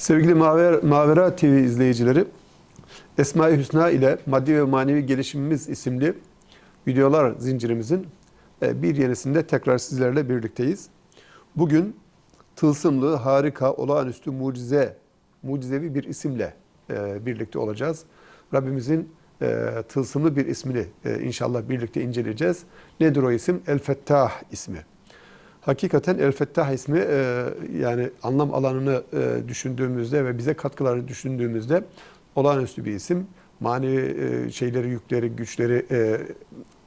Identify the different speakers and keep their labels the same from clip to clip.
Speaker 1: Sevgili Maver, Mavera TV izleyicileri, Esma-i Hüsna ile Maddi ve Manevi Gelişimimiz isimli videolar zincirimizin e, bir yenisinde tekrar sizlerle birlikteyiz. Bugün tılsımlı, harika, olağanüstü, mucize, mucizevi bir isimle e, birlikte olacağız. Rabbimizin e, tılsımlı bir ismini inşallah birlikte inceleyeceğiz. Nedir o isim? El-Fettah ismi. Hakikaten El Fettah ismi e, yani anlam alanını e, düşündüğümüzde ve bize katkılarını düşündüğümüzde olağanüstü bir isim. Manevi e, şeyleri, yükleri, güçleri, e,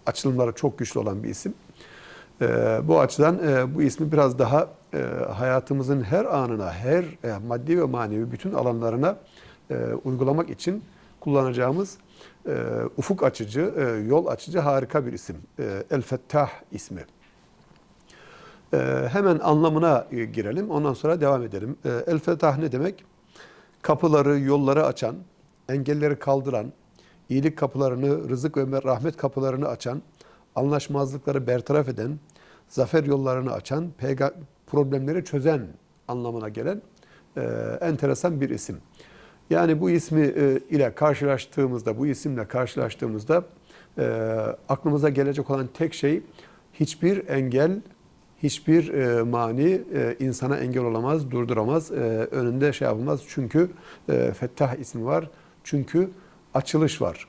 Speaker 1: açılımları çok güçlü olan bir isim. E, bu açıdan e, bu ismi biraz daha e, hayatımızın her anına, her e, maddi ve manevi bütün alanlarına e, uygulamak için kullanacağımız e, ufuk açıcı, e, yol açıcı harika bir isim. E, El Fettah ismi. Ee, hemen anlamına e, girelim. Ondan sonra devam edelim. Ee, El Fetah ne demek? Kapıları, yolları açan, engelleri kaldıran, iyilik kapılarını, rızık ve rahmet kapılarını açan, anlaşmazlıkları bertaraf eden, zafer yollarını açan, problemleri çözen anlamına gelen e, enteresan bir isim. Yani bu ismi e, ile karşılaştığımızda, bu isimle karşılaştığımızda aklımıza gelecek olan tek şey hiçbir engel, hiçbir e, mani e, insana engel olamaz, durduramaz, e, önünde şey yapılmaz. Çünkü e, Fettah ismi var, çünkü açılış var.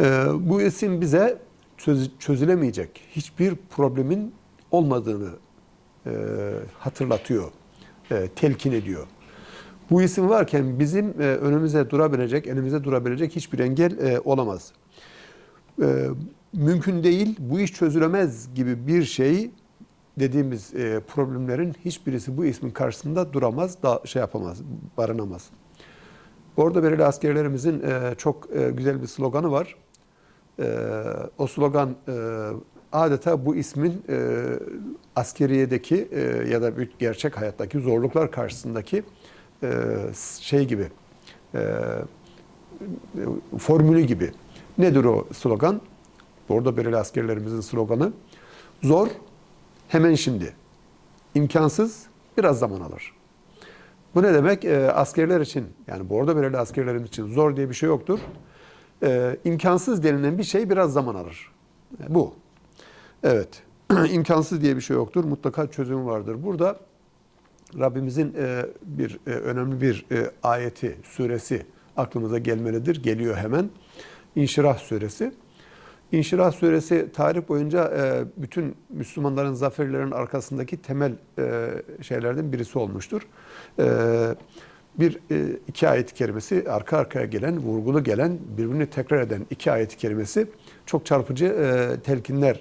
Speaker 1: E, bu isim bize çöz- çözülemeyecek hiçbir problemin olmadığını e, hatırlatıyor, e, telkin ediyor. Bu isim varken bizim e, önümüze durabilecek, elimize durabilecek hiçbir engel e, olamaz. E, mümkün değil, bu iş çözülemez gibi bir şey dediğimiz e, problemlerin hiçbirisi bu ismin karşısında duramaz, da şey yapamaz, barınamaz. Orada belirli askerlerimizin e, çok e, güzel bir sloganı var. E, o slogan e, adeta bu ismin e, askeriyedeki e, ya da gerçek hayattaki zorluklar karşısındaki e, şey gibi, e, formülü gibi. Nedir o slogan? Orada belirli askerlerimizin sloganı. Zor, hemen şimdi. İmkansız, biraz zaman alır. Bu ne demek? E, askerler için, yani bordo belirli askerlerimiz için zor diye bir şey yoktur. E, imkansız denilen bir şey biraz zaman alır. E, bu. Evet. imkansız diye bir şey yoktur. Mutlaka çözüm vardır. Burada Rabbimizin e, bir e, önemli bir e, ayeti, suresi aklımıza gelmelidir. Geliyor hemen. İnşirah suresi. İnşirah suresi tarih boyunca e, bütün Müslümanların zaferlerinin arkasındaki temel e, şeylerden birisi olmuştur. E, bir iki ayet-i kerimesi arka arkaya gelen, vurgulu gelen, birbirini tekrar eden iki ayet-i kerimesi çok çarpıcı telkinler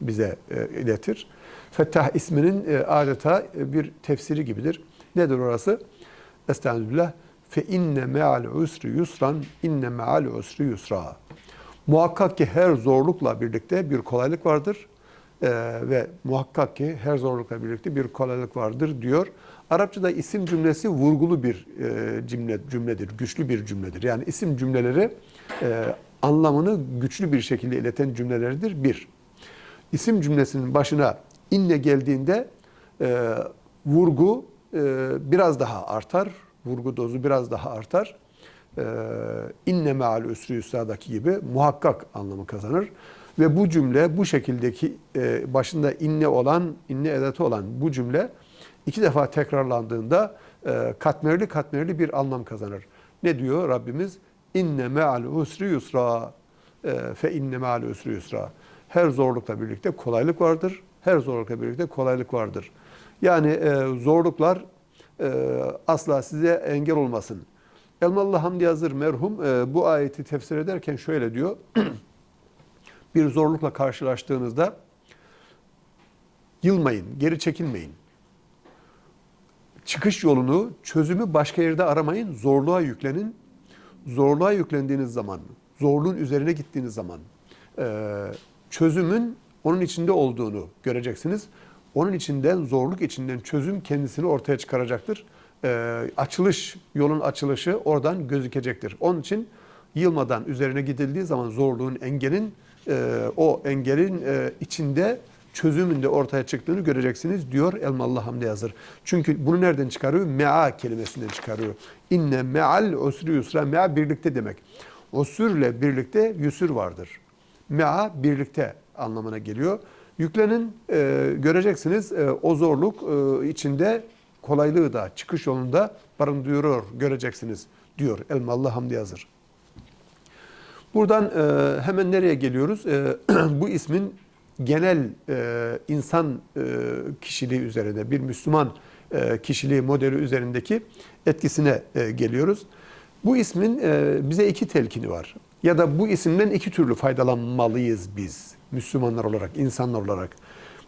Speaker 1: bize e, iletir. Fettah isminin adeta bir tefsiri gibidir. Nedir orası? Estağfirullah. Fe inne me'al usri yusran, inne me'al usri yusra. Muhakkak ki her zorlukla birlikte bir kolaylık vardır Ee, ve muhakkak ki her zorlukla birlikte bir kolaylık vardır diyor. Arapçada isim cümlesi vurgulu bir e, cümle cümledir, güçlü bir cümledir. Yani isim cümleleri e, anlamını güçlü bir şekilde ileten cümlelerdir. Bir, isim cümlesinin başına inne geldiğinde e, vurgu e, biraz daha artar, vurgu dozu biraz daha artar. E, inne meal üsrü yusra'daki gibi muhakkak anlamı kazanır. Ve bu cümle bu şekildeki e, başında inne olan, inne edatı olan bu cümle iki defa tekrarlandığında e, katmerli katmerli bir anlam kazanır. Ne diyor Rabbimiz? İnne meal usri yusra e, fe inne meal usri yusra. Her zorlukla birlikte kolaylık vardır. Her zorlukla birlikte kolaylık vardır. Yani zorluklar asla size engel olmasın. Elmalı Hamdi Yazır merhum e, bu ayeti tefsir ederken şöyle diyor. bir zorlukla karşılaştığınızda yılmayın, geri çekilmeyin. Çıkış yolunu, çözümü başka yerde aramayın, zorluğa yüklenin. Zorluğa yüklendiğiniz zaman, zorluğun üzerine gittiğiniz zaman e, çözümün onun içinde olduğunu göreceksiniz. Onun içinden, zorluk içinden çözüm kendisini ortaya çıkaracaktır. E, açılış, yolun açılışı oradan gözükecektir. Onun için yılmadan üzerine gidildiği zaman zorluğun, engelin, e, o engelin e, içinde çözümünde ortaya çıktığını göreceksiniz diyor Elmalı Hamdi Yazır. Çünkü bunu nereden çıkarıyor? Mea kelimesinden çıkarıyor. İnne me'al usri yusra. Mea birlikte demek. Usürle birlikte yüsür vardır. Mea birlikte anlamına geliyor. Yüklenin e, göreceksiniz e, o zorluk e, içinde kolaylığı da çıkış yolunda barındırıyor göreceksiniz diyor Elmalı Hamdi Yazır. Buradan e, hemen nereye geliyoruz? E, bu ismin genel e, insan e, kişiliği üzerinde, bir Müslüman e, kişiliği modeli üzerindeki etkisine e, geliyoruz. Bu ismin e, bize iki telkini var. Ya da bu isimden iki türlü faydalanmalıyız biz Müslümanlar olarak, insanlar olarak.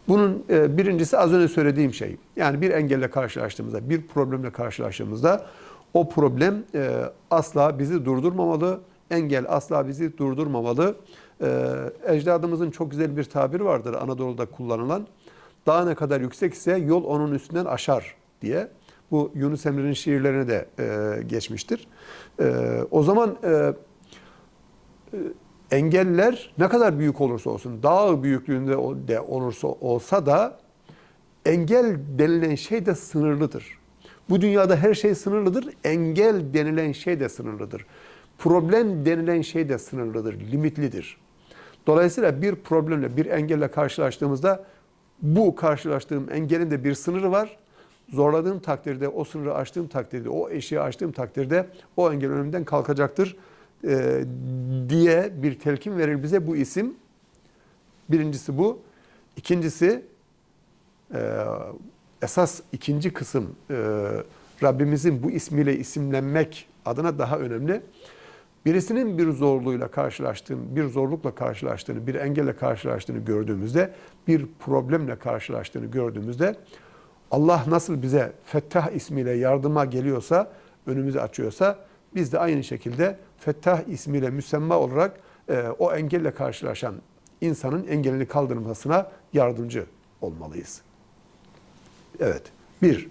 Speaker 1: Bunun e, birincisi az önce söylediğim şey. Yani bir engelle karşılaştığımızda, bir problemle karşılaştığımızda o problem e, asla bizi durdurmamalı, engel asla bizi durdurmamalı. Ee, ecdadımızın çok güzel bir tabiri vardır Anadolu'da kullanılan. Dağ ne kadar yüksek ise yol onun üstünden aşar diye. Bu Yunus Emre'nin şiirlerine de e, geçmiştir. E, o zaman e, e, engeller ne kadar büyük olursa olsun, dağ büyüklüğünde de olursa olsa da engel denilen şey de sınırlıdır. Bu dünyada her şey sınırlıdır. Engel denilen şey de sınırlıdır. Problem denilen şey de sınırlıdır, limitlidir. Dolayısıyla bir problemle, bir engelle karşılaştığımızda bu karşılaştığım engelin de bir sınırı var. Zorladığım takdirde, o sınırı aştığım takdirde, o eşiği aştığım takdirde o engel önümden kalkacaktır e, diye bir telkin verir bize bu isim. Birincisi bu. İkincisi ee, esas ikinci kısım e, Rabbimizin bu ismiyle isimlenmek adına daha önemli. Birisinin bir zorluğuyla karşılaştığını, bir zorlukla karşılaştığını, bir engelle karşılaştığını gördüğümüzde, bir problemle karşılaştığını gördüğümüzde Allah nasıl bize Fettah ismiyle yardıma geliyorsa, önümüzü açıyorsa biz de aynı şekilde Fettah ismiyle müsemma olarak e, o engelle karşılaşan insanın engelini kaldırmasına yardımcı olmalıyız. Evet. Bir,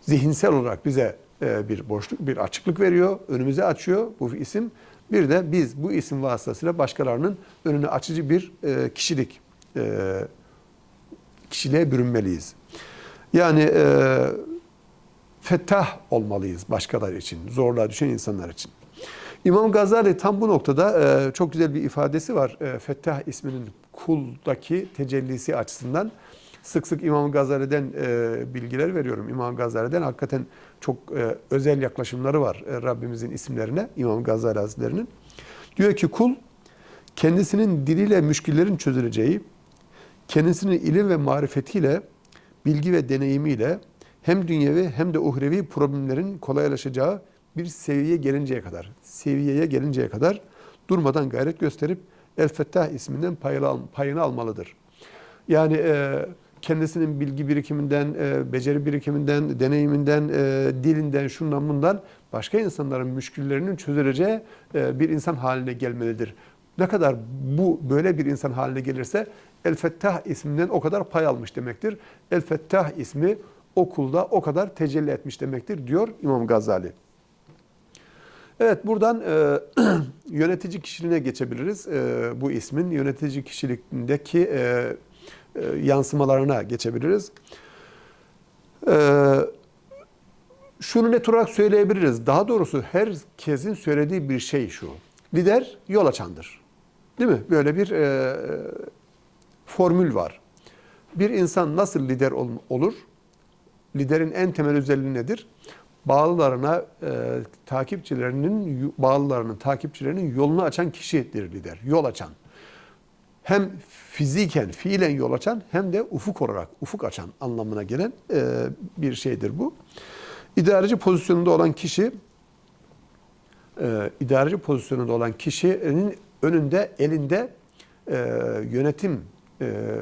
Speaker 1: zihinsel olarak bize e, bir boşluk, bir açıklık veriyor, önümüze açıyor bu isim. Bir de biz bu isim vasıtasıyla başkalarının önünü açıcı bir e, kişilik, e, kişiliğe bürünmeliyiz. Yani e, fettah olmalıyız başkaları için, zorluğa düşen insanlar için. İmam Gazali tam bu noktada e, çok güzel bir ifadesi var. E, Fettah isminin kuldaki tecellisi açısından sık sık İmam Gazali'den e, bilgiler veriyorum. İmam Gazali'den hakikaten çok e, özel yaklaşımları var Rabbimizin isimlerine, İmam Gazali Hazretleri'nin. Diyor ki kul kendisinin diliyle müşkillerin çözüleceği, kendisinin ilim ve marifetiyle, bilgi ve deneyimiyle hem dünyevi hem de uhrevi problemlerin kolaylaşacağı bir seviyeye gelinceye kadar, seviyeye gelinceye kadar durmadan gayret gösterip El Fettah isminden payını, al- payını almalıdır. Yani e, kendisinin bilgi birikiminden, e, beceri birikiminden, deneyiminden, e, dilinden, şundan bundan başka insanların müşküllerinin çözüleceği e, bir insan haline gelmelidir. Ne kadar bu böyle bir insan haline gelirse El Fettah isminden o kadar pay almış demektir. El Fettah ismi o kulda o kadar tecelli etmiş demektir diyor İmam Gazali. Evet buradan e, yönetici kişiliğine geçebiliriz. E, bu ismin yönetici kişiliğindeki e, e, yansımalarına geçebiliriz. E, şunu net olarak söyleyebiliriz. Daha doğrusu herkesin söylediği bir şey şu. Lider yol açandır. Değil mi? Böyle bir e, formül var. Bir insan nasıl lider ol- olur? Liderin en temel özelliği nedir? Bağlılarına, e, takipçilerinin, bağlılarının, takipçilerinin yolunu açan kişidir lider. Yol açan. Hem fiziken, fiilen yol açan hem de ufuk olarak, ufuk açan anlamına gelen e, bir şeydir bu. İdareci pozisyonunda olan kişi, e, idareci pozisyonunda olan kişinin önünde, elinde e, yönetim e,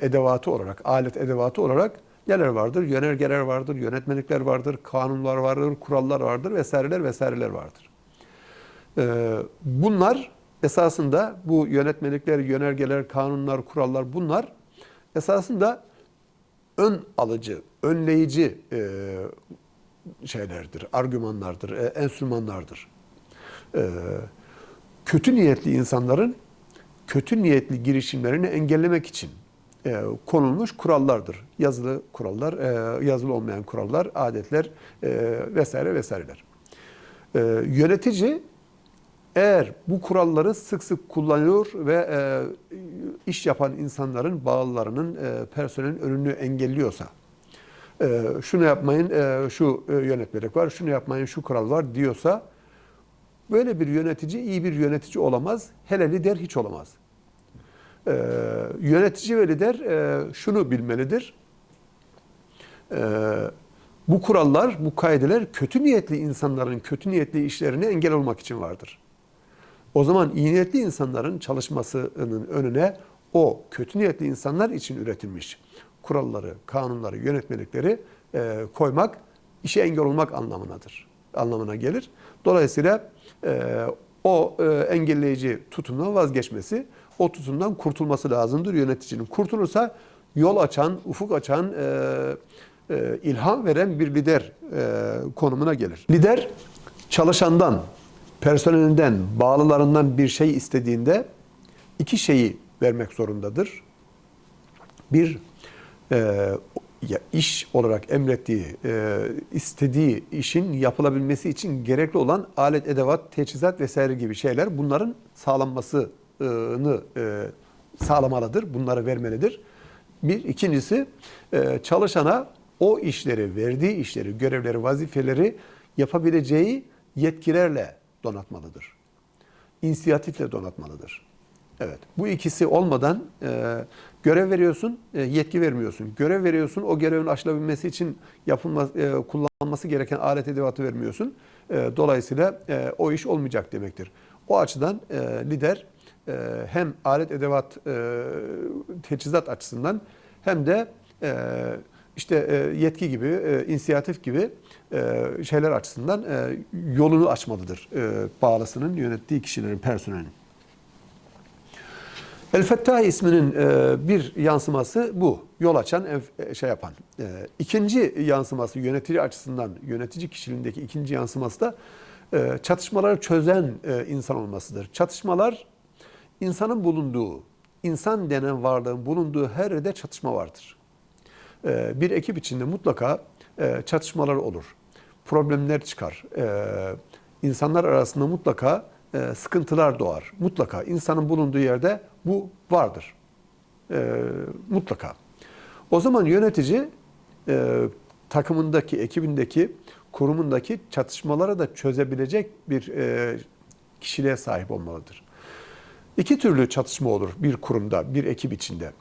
Speaker 1: edevatı olarak, alet edevatı olarak neler vardır? Yönergeler vardır, yönetmelikler vardır, kanunlar vardır, kurallar vardır vesaireler vesaireler vardır. Ee, bunlar esasında bu yönetmelikler, yönergeler, kanunlar, kurallar bunlar esasında ön alıcı, önleyici e, şeylerdir, argümanlardır, e, enstrümanlardır. E, kötü niyetli insanların kötü niyetli girişimlerini engellemek için e, konulmuş kurallardır. Yazılı kurallar, e, yazılı olmayan kurallar, adetler e, vesaire vesaireler. E, yönetici eğer bu kuralları sık sık kullanıyor ve e, iş yapan insanların, bağlılarının, e, personelin önünü engelliyorsa, e, şunu yapmayın, e, şu e, yönetmelik var, şunu yapmayın, şu kural var diyorsa, böyle bir yönetici iyi bir yönetici olamaz, hele lider hiç olamaz. E, yönetici ve lider e, şunu bilmelidir, e, bu kurallar, bu kaideler kötü niyetli insanların kötü niyetli işlerine engel olmak için vardır. O zaman iyi niyetli insanların çalışmasının önüne o kötü niyetli insanlar için üretilmiş kuralları, kanunları, yönetmelikleri e, koymak işe engel olmak anlamınadır. Anlamına gelir. Dolayısıyla e, o e, engelleyici tutumdan vazgeçmesi, o tutumdan kurtulması lazımdır yöneticinin. Kurtulursa yol açan, ufuk açan, e, e, ilham veren bir lider e, konumuna gelir. Lider çalışandan, personelinden, bağlılarından bir şey istediğinde iki şeyi vermek zorundadır. Bir, e, ya iş olarak emrettiği, e, istediği işin yapılabilmesi için gerekli olan alet, edevat, teçhizat vesaire gibi şeyler bunların sağlanmasını e, sağlamalıdır. Bunları vermelidir. Bir, ikincisi e, çalışana o işleri, verdiği işleri, görevleri, vazifeleri yapabileceği yetkilerle donatmalıdır. İnisiyatifle donatmalıdır. Evet. Bu ikisi olmadan e, görev veriyorsun, e, yetki vermiyorsun. Görev veriyorsun, o görevin aşılabilmesi için yapılması, e, kullanılması gereken alet edevatı vermiyorsun. E, dolayısıyla e, o iş olmayacak demektir. O açıdan e, lider e, hem alet edevat e, teçhizat açısından hem de e, işte e, yetki gibi, e, inisiyatif gibi e, şeyler açısından e, yolunu açmalıdır e, bağlısının yönettiği kişilerin, personelin. El Fettah isminin e, bir yansıması bu. Yol açan, e, şey yapan. E, ikinci yansıması yönetici açısından, yönetici kişiliğindeki ikinci yansıması da e, çatışmaları çözen e, insan olmasıdır. Çatışmalar insanın bulunduğu, insan denen varlığın bulunduğu her yerde çatışma vardır. E, bir ekip içinde mutlaka e, çatışmalar olur. Problemler çıkar. E, insanlar arasında mutlaka e, sıkıntılar doğar. Mutlaka insanın bulunduğu yerde bu vardır. E, mutlaka. O zaman yönetici e, takımındaki, ekibindeki, kurumundaki çatışmaları da çözebilecek bir kişiliğe sahip olmalıdır. İki türlü çatışma olur bir kurumda, bir ekip içinde.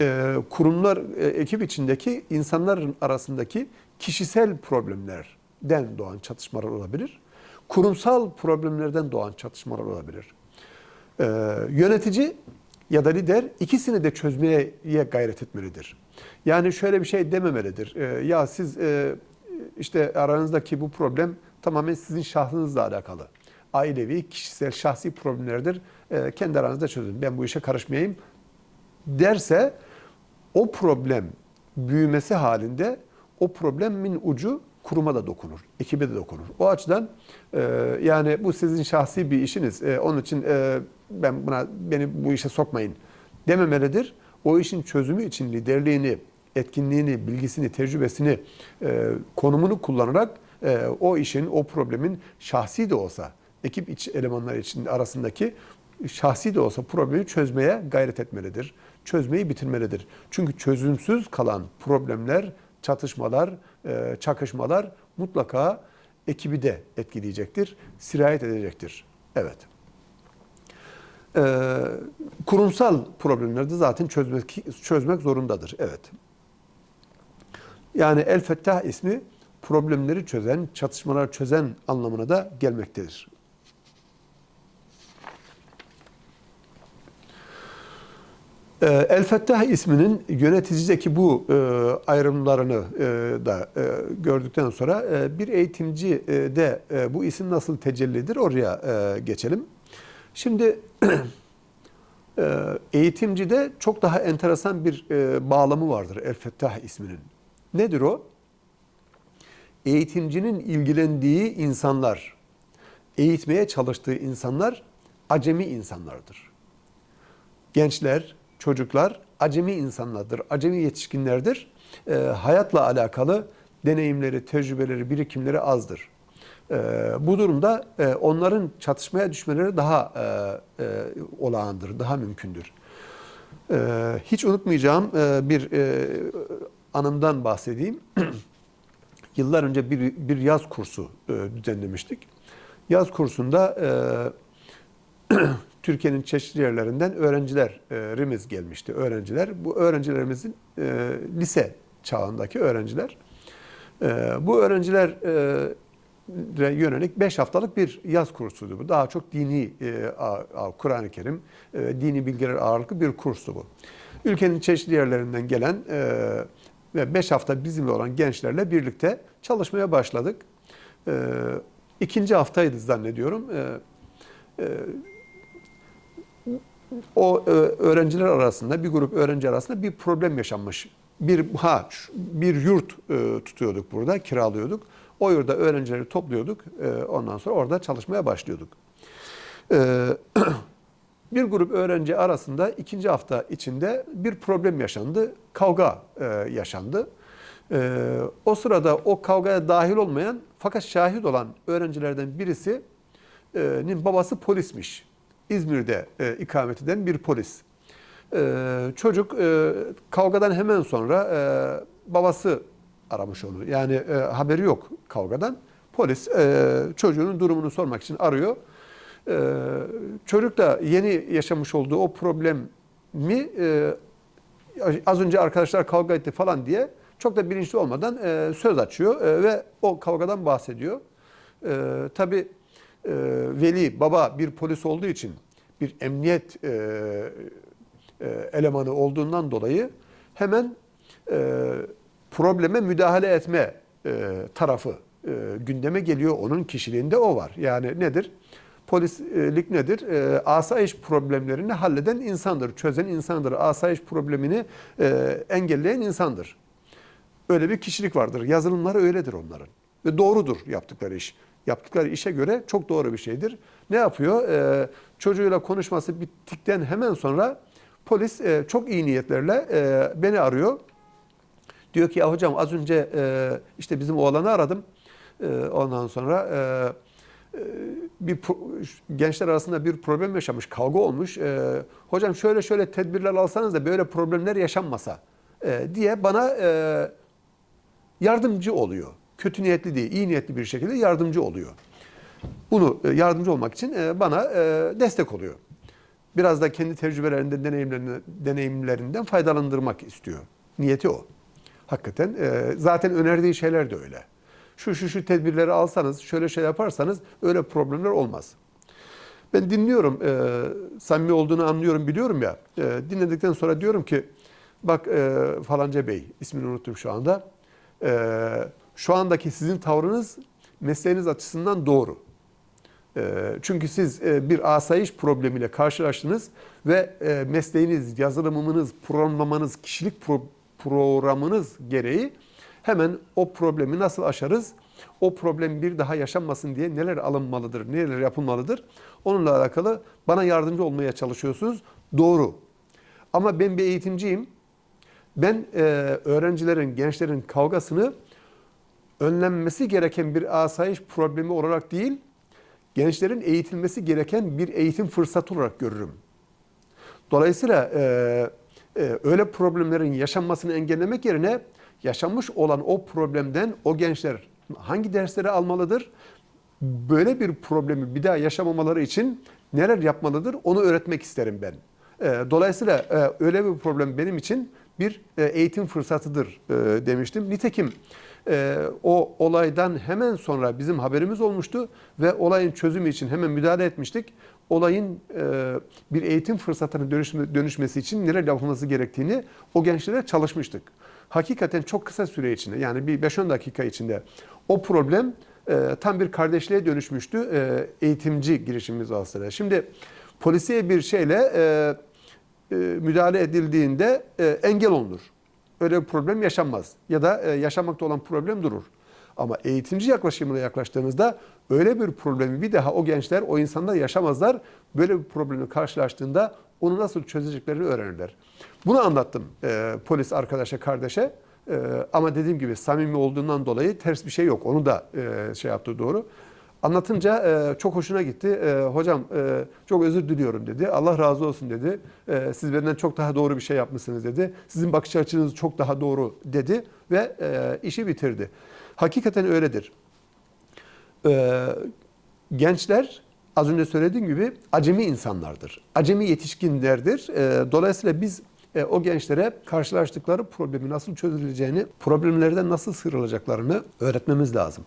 Speaker 1: E, kurumlar, e, ekip içindeki insanların arasındaki kişisel problemlerden doğan çatışmalar olabilir kurumsal problemlerden doğan çatışmalar olabilir. Ee, yönetici ya da lider ikisini de çözmeye gayret etmelidir. Yani şöyle bir şey dememelidir. Ee, ya siz e, işte aranızdaki bu problem tamamen sizin şahsınızla alakalı. Ailevi, kişisel, şahsi problemlerdir. Ee, kendi aranızda çözün. Ben bu işe karışmayayım derse o problem büyümesi halinde o problemin ucu kuruma da dokunur, ekibe de dokunur. O açıdan e, yani bu sizin şahsi bir işiniz. E, onun için e, ben buna beni bu işe sokmayın dememelidir. O işin çözümü için liderliğini, etkinliğini, bilgisini, tecrübesini, e, konumunu kullanarak e, o işin, o problemin şahsi de olsa, ekip iç elemanları için arasındaki şahsi de olsa problemi çözmeye gayret etmelidir. Çözmeyi bitirmelidir. Çünkü çözümsüz kalan problemler çatışmalar, e, çakışmalar mutlaka ekibi de etkileyecektir, sirayet edecektir. Evet. Ee, kurumsal problemleri de zaten çözmek, çözmek zorundadır. Evet. Yani El Fettah ismi problemleri çözen, çatışmalar çözen anlamına da gelmektedir. El Fettah isminin yöneticideki bu e, ayrımlarını e, da e, gördükten sonra bir eğitimci de bu isim nasıl tecellidir oraya geçelim. Şimdi eğitimcide çok daha enteresan bir bağlamı vardır El Fettah isminin. Nedir o? Eğitimcinin ilgilendiği insanlar, eğitmeye çalıştığı insanlar acemi insanlardır. Gençler, çocuklar acemi insanlardır, acemi yetişkinlerdir. E, hayatla alakalı deneyimleri, tecrübeleri, birikimleri azdır. E, bu durumda e, onların çatışmaya düşmeleri daha e, e, olağandır, daha mümkündür. E, hiç unutmayacağım e, bir e, anımdan bahsedeyim. Yıllar önce bir, bir yaz kursu e, düzenlemiştik. Yaz kursunda e, Türkiye'nin çeşitli yerlerinden öğrencilerimiz gelmişti. Öğrenciler, bu öğrencilerimizin e, lise çağındaki öğrenciler. E, bu öğrenciler e, yönelik 5 haftalık bir yaz kursuydu bu. Daha çok dini, e, Kur'an-ı Kerim, dini bilgiler ağırlıklı bir kurstu bu. Ülkenin çeşitli yerlerinden gelen ve 5 hafta bizimle olan gençlerle birlikte çalışmaya başladık. E, ikinci haftaydı zannediyorum. O e, öğrenciler arasında bir grup öğrenci arasında bir problem yaşanmış. Bir ha bir yurt e, tutuyorduk burada, kiralıyorduk. O yurda öğrencileri topluyorduk. E, ondan sonra orada çalışmaya başlıyorduk. Bir grup öğrenci arasında ikinci hafta içinde bir problem yaşandı. Kavga yaşandı. O sırada o kavgaya dahil olmayan fakat şahit olan öğrencilerden birisinin babası polismiş. İzmir'de e, ikamet eden bir polis. E, çocuk e, kavgadan hemen sonra e, babası aramış onu. Yani e, haberi yok kavgadan. Polis e, çocuğunun durumunu sormak için arıyor. E, çocuk da yeni yaşamış olduğu o problemi e, az önce arkadaşlar kavga etti falan diye çok da bilinçli olmadan e, söz açıyor e, ve o kavgadan bahsediyor. E, tabii e, veli, baba bir polis olduğu için bir emniyet e, e, elemanı olduğundan dolayı hemen e, probleme müdahale etme e, tarafı e, gündeme geliyor. Onun kişiliğinde o var. Yani nedir? Polislik nedir? E, asayiş problemlerini halleden insandır, çözen insandır. Asayiş problemini e, engelleyen insandır. Öyle bir kişilik vardır. Yazılımları öyledir onların. Ve doğrudur yaptıkları iş. Yaptıkları işe göre çok doğru bir şeydir. Ne yapıyor? Ee, çocuğuyla konuşması bittikten hemen sonra polis e, çok iyi niyetlerle e, beni arıyor. Diyor ki ya hocam az önce e, işte bizim oğlanı aradım. E, ondan sonra e, e, bir gençler arasında bir problem yaşamış, kavga olmuş. E, hocam şöyle şöyle tedbirler alsanız da böyle problemler yaşanmasa e, diye bana e, yardımcı oluyor. Kötü niyetli değil, iyi niyetli bir şekilde yardımcı oluyor. Bunu e, yardımcı olmak için e, bana e, destek oluyor. Biraz da kendi tecrübelerinden, deneyimlerinden, deneyimlerinden faydalandırmak istiyor. Niyeti o. Hakikaten zaten önerdiği şeyler de öyle. Şu şu şu tedbirleri alsanız, şöyle şey yaparsanız öyle problemler olmaz. Ben dinliyorum, e, samimi olduğunu anlıyorum, biliyorum ya. E, dinledikten sonra diyorum ki, bak e, falanca bey, ismini unuttum şu anda. E, şu andaki sizin tavrınız mesleğiniz açısından doğru. E, çünkü siz e, bir asayiş problemiyle karşılaştınız ve e, mesleğiniz, yazılımınız, programlamanız, kişilik pro- programınız gereği hemen o problemi nasıl aşarız? O problem bir daha yaşanmasın diye neler alınmalıdır, neler yapılmalıdır? Onunla alakalı bana yardımcı olmaya çalışıyorsunuz. Doğru. Ama ben bir eğitimciyim. Ben e, öğrencilerin, gençlerin kavgasını önlenmesi gereken bir asayiş problemi olarak değil, gençlerin eğitilmesi gereken bir eğitim fırsatı olarak görürüm. Dolayısıyla e, e, öyle problemlerin yaşanmasını engellemek yerine yaşanmış olan o problemden o gençler hangi dersleri almalıdır? Böyle bir problemi bir daha yaşamamaları için neler yapmalıdır? Onu öğretmek isterim ben. E, dolayısıyla e, öyle bir problem benim için bir e, eğitim fırsatıdır e, demiştim. Nitekim e, o olaydan hemen sonra bizim haberimiz olmuştu ve olayın çözümü için hemen müdahale etmiştik. Olayın e, bir eğitim fırsatına dönüşme, dönüşmesi için neler yapılması gerektiğini o gençlere çalışmıştık. Hakikaten çok kısa süre içinde yani bir 5-10 dakika içinde o problem e, tam bir kardeşliğe dönüşmüştü e, eğitimci girişimimiz vasıtasıyla. Şimdi polisiye bir şeyle e, e, müdahale edildiğinde e, engel olunur. Öyle bir problem yaşanmaz. Ya da e, yaşamakta olan problem durur. Ama eğitimci yaklaşımıyla yaklaştığınızda öyle bir problemi bir daha o gençler, o insanlar yaşamazlar. Böyle bir problemi karşılaştığında onu nasıl çözeceklerini öğrenirler. Bunu anlattım e, polis arkadaşa, kardeşe. E, ama dediğim gibi samimi olduğundan dolayı ters bir şey yok. Onu da e, şey yaptı doğru. Anlatınca e, çok hoşuna gitti. E, hocam e, çok özür diliyorum dedi. Allah razı olsun dedi. E, siz benden çok daha doğru bir şey yapmışsınız dedi. Sizin bakış açınız çok daha doğru dedi ve e, işi bitirdi. Hakikaten öyledir. E, gençler az önce söylediğim gibi acemi insanlardır. Acemi yetişkinlerdir. E, dolayısıyla biz e, o gençlere karşılaştıkları problemi nasıl çözüleceğini, problemlerden nasıl sıyrılacaklarını öğretmemiz lazım.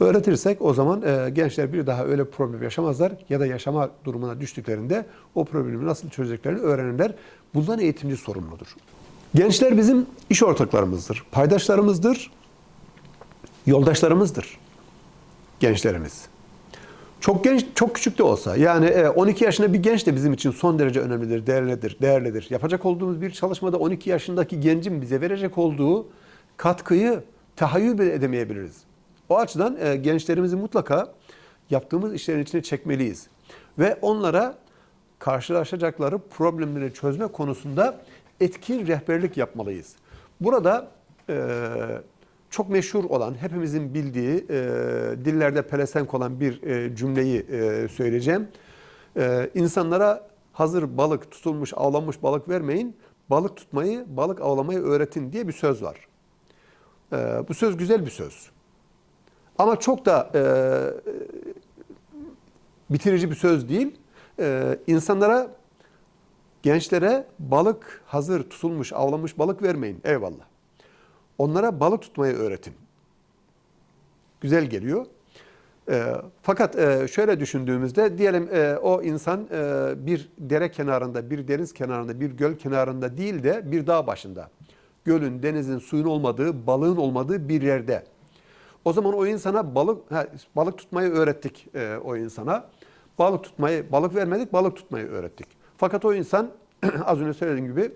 Speaker 1: Öğretirsek o zaman e, gençler bir daha öyle problem yaşamazlar ya da yaşama durumuna düştüklerinde o problemi nasıl çözeceklerini öğrenirler. Bundan eğitimci sorumludur. Gençler bizim iş ortaklarımızdır, paydaşlarımızdır, yoldaşlarımızdır gençlerimiz. Çok genç, çok küçük de olsa yani e, 12 yaşında bir genç de bizim için son derece önemlidir, değerlidir, değerlidir. Yapacak olduğumuz bir çalışmada 12 yaşındaki gencin bize verecek olduğu katkıyı tahayyül edemeyebiliriz. O açıdan e, gençlerimizi mutlaka yaptığımız işlerin içine çekmeliyiz. Ve onlara karşılaşacakları problemleri çözme konusunda etkin rehberlik yapmalıyız. Burada e, çok meşhur olan, hepimizin bildiği, e, dillerde pelesenk olan bir e, cümleyi e, söyleyeceğim. E, insanlara hazır balık, tutulmuş, avlanmış balık vermeyin, balık tutmayı, balık avlamayı öğretin diye bir söz var. E, bu söz güzel bir söz. Ama çok da e, bitirici bir söz değil. E, insanlara, gençlere balık hazır tutulmuş, avlanmış balık vermeyin. Eyvallah. Onlara balık tutmayı öğretin. Güzel geliyor. E, fakat e, şöyle düşündüğümüzde diyelim e, o insan e, bir dere kenarında, bir deniz kenarında, bir göl kenarında değil de bir dağ başında. Gölün, denizin, suyun olmadığı, balığın olmadığı bir yerde. O zaman o insana balık ha, balık tutmayı öğrettik e, o insana. Balık tutmayı, balık vermedik, balık tutmayı öğrettik. Fakat o insan az önce söylediğim gibi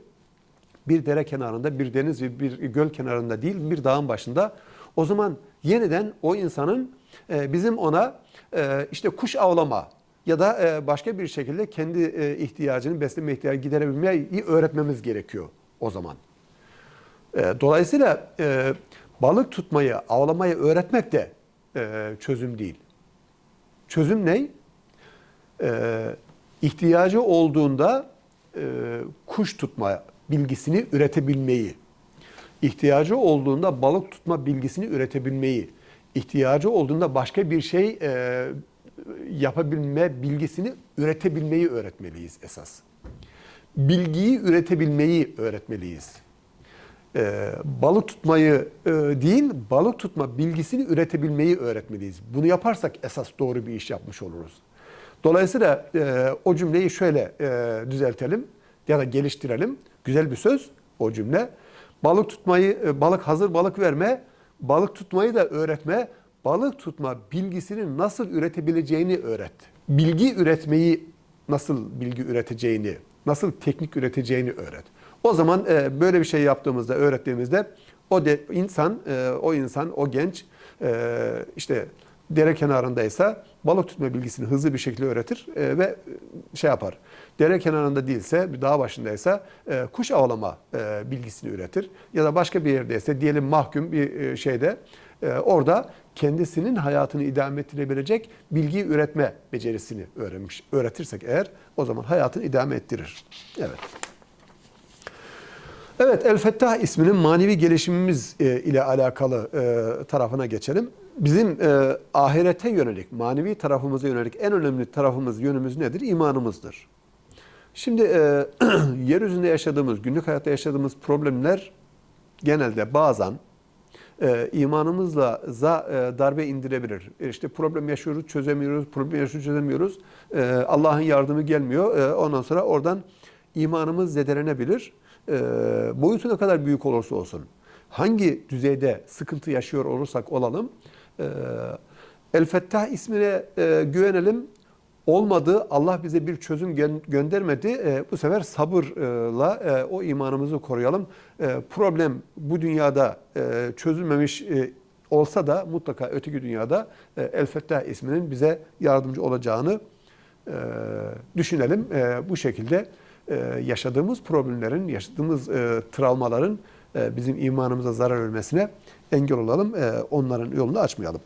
Speaker 1: bir dere kenarında, bir deniz bir göl kenarında değil, bir dağın başında. O zaman yeniden o insanın e, bizim ona e, işte kuş avlama ya da e, başka bir şekilde kendi e, ihtiyacını, beslenme ihtiyacını giderebilmeyi öğretmemiz gerekiyor o zaman. E, dolayısıyla e, balık tutmayı, avlamayı öğretmek de e, çözüm değil. Çözüm ne? E, ihtiyacı olduğunda e, kuş tutma bilgisini üretebilmeyi, ihtiyacı olduğunda balık tutma bilgisini üretebilmeyi, ihtiyacı olduğunda başka bir şey e, yapabilme bilgisini üretebilmeyi öğretmeliyiz esas. Bilgiyi üretebilmeyi öğretmeliyiz. Ee, balık tutmayı e, değil, balık tutma bilgisini üretebilmeyi öğretmeliyiz. Bunu yaparsak esas doğru bir iş yapmış oluruz. Dolayısıyla e, o cümleyi şöyle e, düzeltelim ya da geliştirelim. Güzel bir söz o cümle. Balık tutmayı, e, balık hazır balık verme, balık tutmayı da öğretme, balık tutma bilgisini nasıl üretebileceğini öğret. Bilgi üretmeyi nasıl bilgi üreteceğini, nasıl teknik üreteceğini öğret. O zaman e, böyle bir şey yaptığımızda, öğrettiğimizde o de, insan, e, o insan, o genç e, işte dere kenarındaysa balık tutma bilgisini hızlı bir şekilde öğretir e, ve şey yapar. Dere kenarında değilse, bir dağ başındaysa e, kuş avlama e, bilgisini üretir. Ya da başka bir yerdeyse, diyelim mahkum bir e, şeyde, e, orada kendisinin hayatını idame ettirebilecek bilgi üretme becerisini öğrenmiş, öğretirsek eğer o zaman hayatını idame ettirir. Evet. Evet, El Fettah isminin manevi gelişimimiz e, ile alakalı e, tarafına geçelim. Bizim e, ahirete yönelik, manevi tarafımıza yönelik en önemli tarafımız, yönümüz nedir? İmanımızdır. Şimdi e, yeryüzünde yaşadığımız, günlük hayatta yaşadığımız problemler genelde bazen imanımızla darbe indirebilir. E, işte problem yaşıyoruz, çözemiyoruz, problem yaşıyoruz, çözemiyoruz. Allah'ın yardımı gelmiyor. Ondan sonra oradan imanımız zedelenebilir e, boyutu ne kadar büyük olursa olsun, hangi düzeyde sıkıntı yaşıyor olursak olalım, e, El Fettah ismine e, güvenelim. Olmadı, Allah bize bir çözüm göndermedi. E, bu sefer sabırla o imanımızı koruyalım. Problem bu dünyada çözülmemiş olsa da mutlaka öteki dünyada El Fettah isminin bize yardımcı olacağını düşünelim. Bu şekilde yaşadığımız problemlerin, yaşadığımız e, travmaların e, bizim imanımıza zarar vermesine engel olalım. E, onların yolunu açmayalım.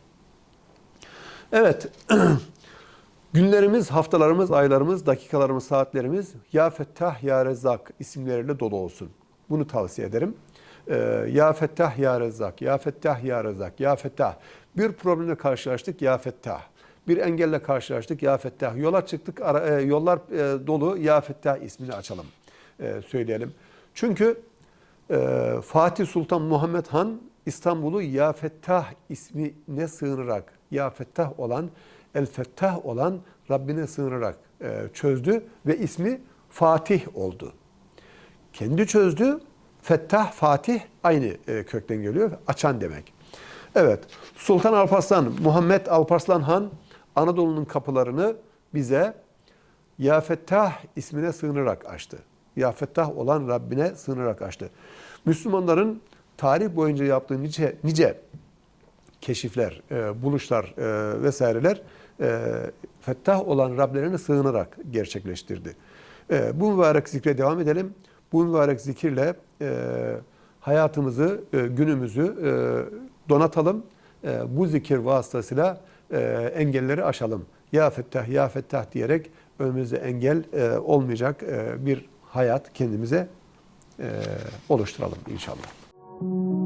Speaker 1: Evet. Günlerimiz, haftalarımız, aylarımız, dakikalarımız, saatlerimiz Ya Fettah, Ya Rezzak isimleriyle dolu olsun. Bunu tavsiye ederim. Ya Fettah, Ya Rezzak, Ya Fettah, Ya Rezzak, Ya Fettah. Bir problemle karşılaştık, Ya Fettah. Bir engelle karşılaştık, Ya Fettah. Yola çıktık, ara- e, yollar e, dolu, Ya Fettah ismini açalım, e, söyleyelim. Çünkü e, Fatih Sultan Muhammed Han İstanbul'u Ya Fettah ismine sığınarak, Ya Fettah olan, El Fettah olan Rabbine sığınarak e, çözdü ve ismi Fatih oldu. Kendi çözdü, Fettah, Fatih aynı e, kökten geliyor, açan demek. Evet, Sultan Alparslan, Muhammed Alparslan Han Anadolu'nun kapılarını bize Ya Fettah ismine sığınarak açtı. Ya Fettah olan Rabbine sığınarak açtı. Müslümanların tarih boyunca yaptığı nice, nice keşifler, e, buluşlar e, vesaireler e, fettah olan Rablerine sığınarak gerçekleştirdi. E, bu mübarek zikre devam edelim. Bu mübarek zikirle e, hayatımızı, e, günümüzü e, donatalım. E, bu zikir vasıtasıyla e, engelleri aşalım. Ya Fettah, Ya Fettah diyerek önümüzde engel e, olmayacak e, bir hayat kendimize e, oluşturalım inşallah.